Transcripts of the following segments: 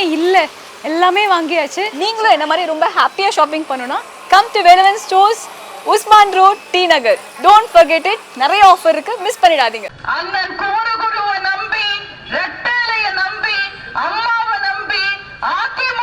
எதுவுமே இல்ல. எல்லாமே வாங்கியாச்சு. நீங்களும் என்ன மாதிரி ரொம்ப ஹாப்பியாக ஷாப்பிங் பண்ணணும்னா come to Velavan stores Usman road T Nagar don't forget it. நிறைய ஆஃபர் இருக்கு. மிஸ் பண்ணிடாதீங்க. அண்ணன் கூடு குருவை நம்பி ரெட்டேலைய நம்பி அம்மாவை நம்பி அதிமுகவை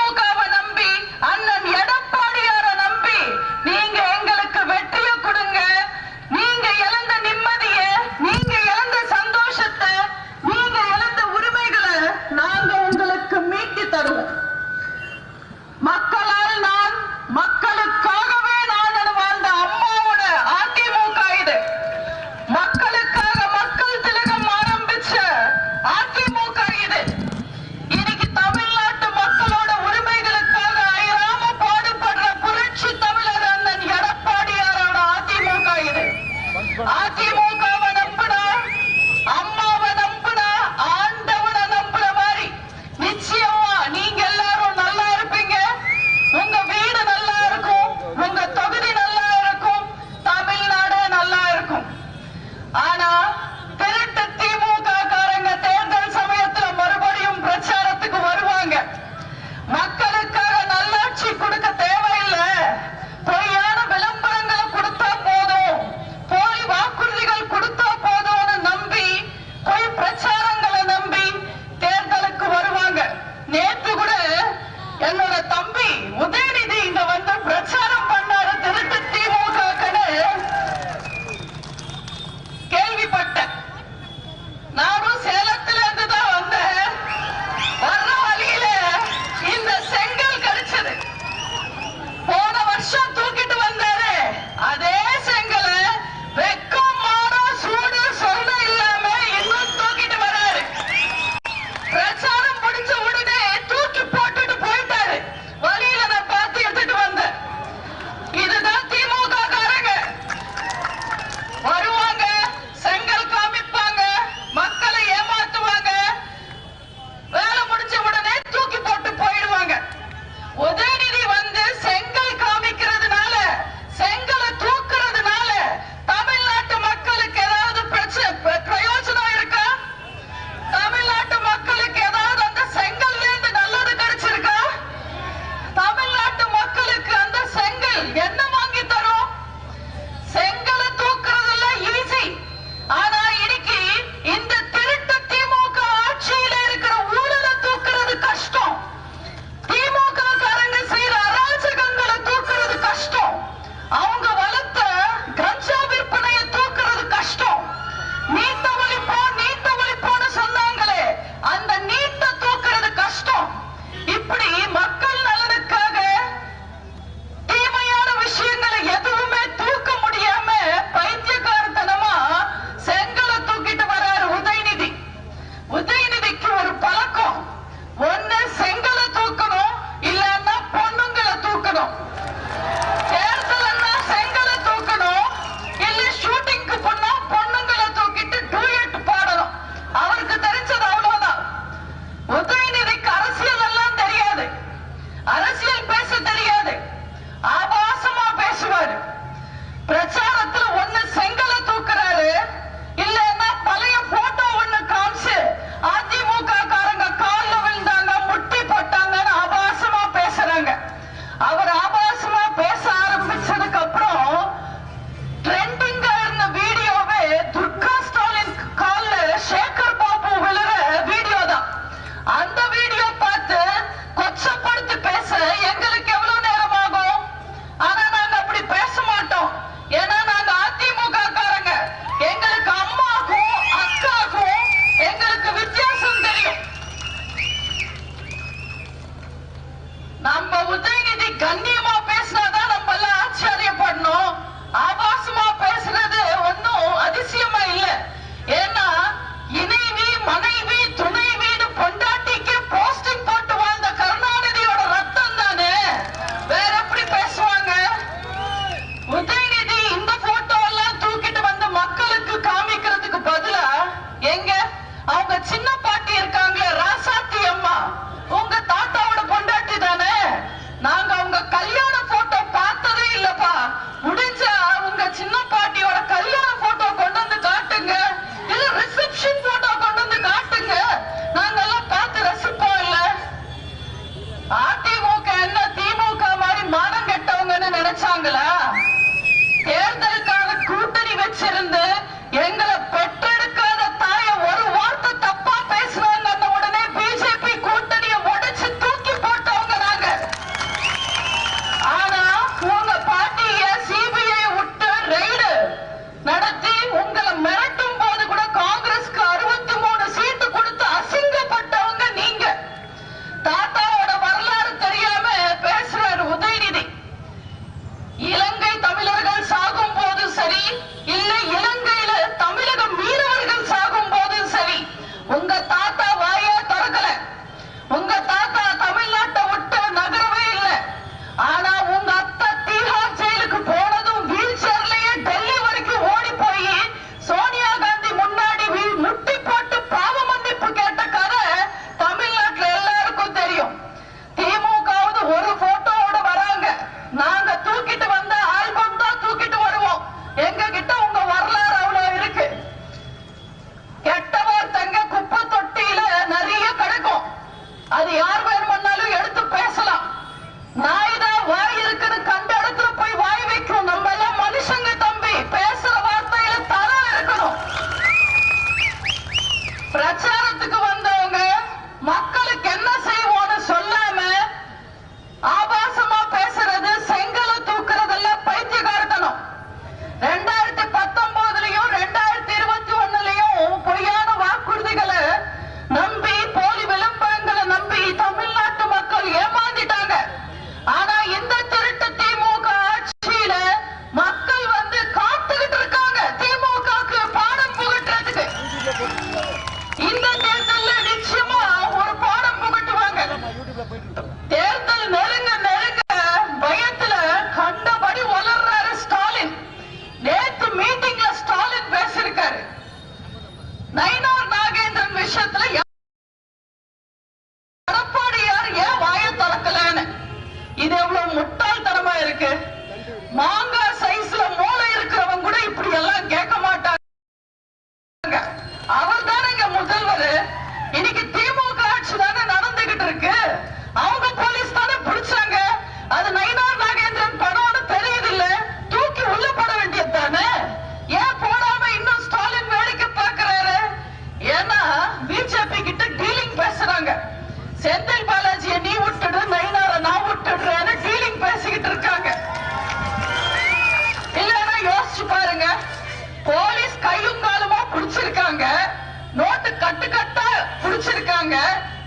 முடிச்சிருக்காங்க.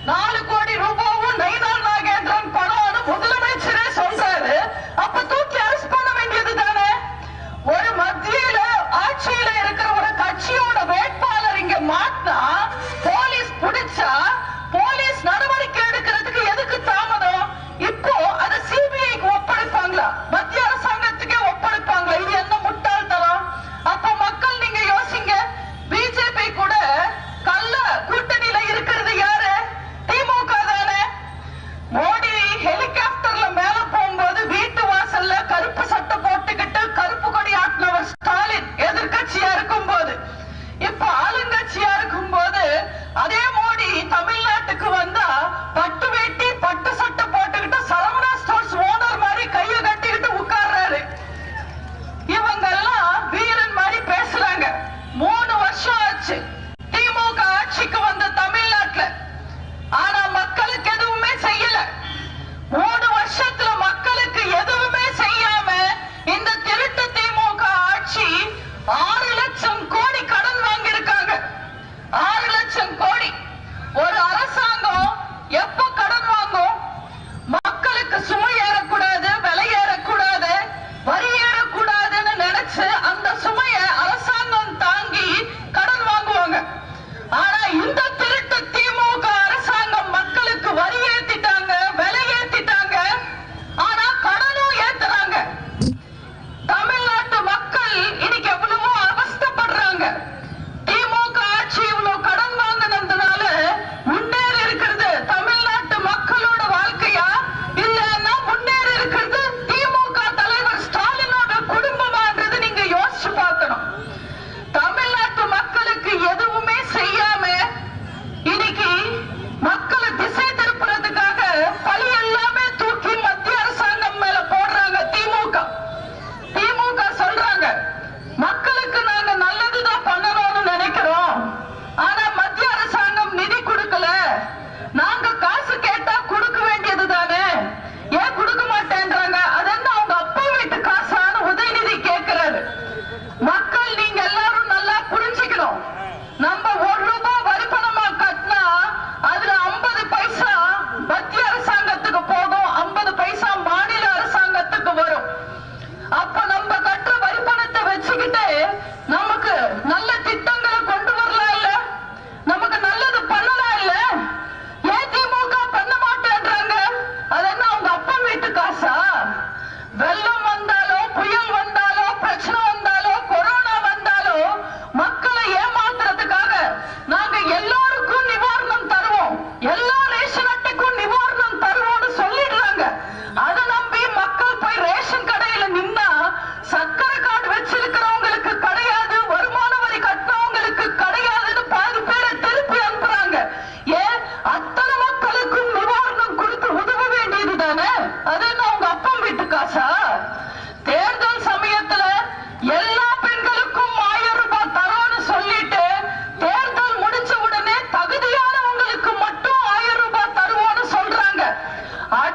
நாலு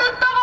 What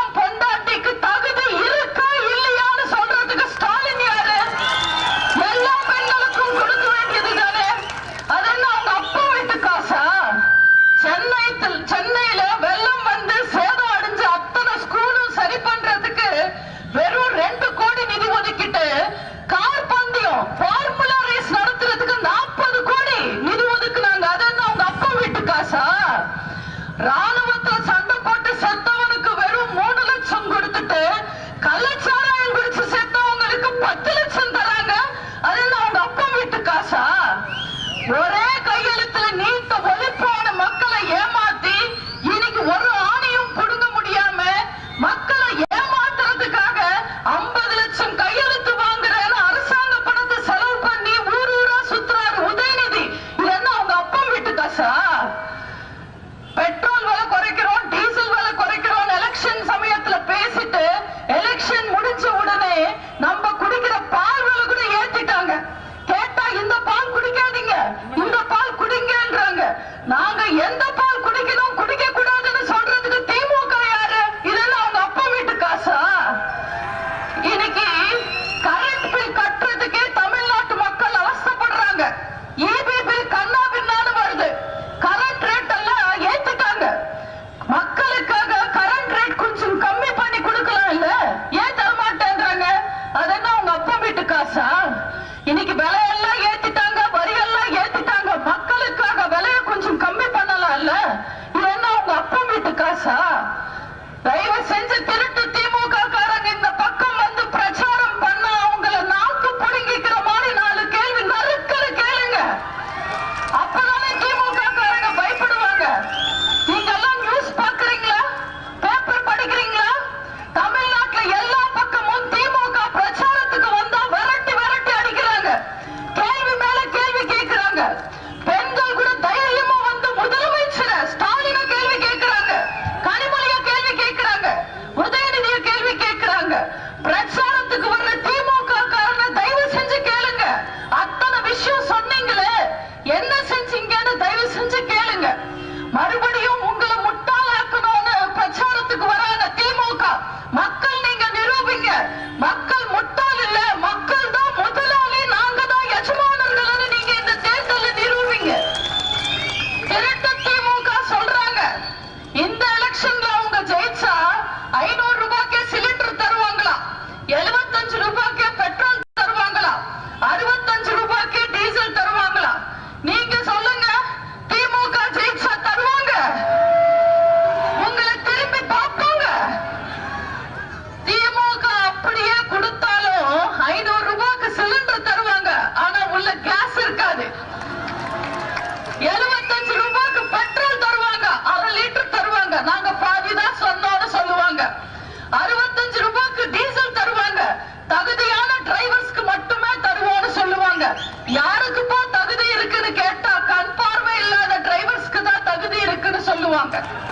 anche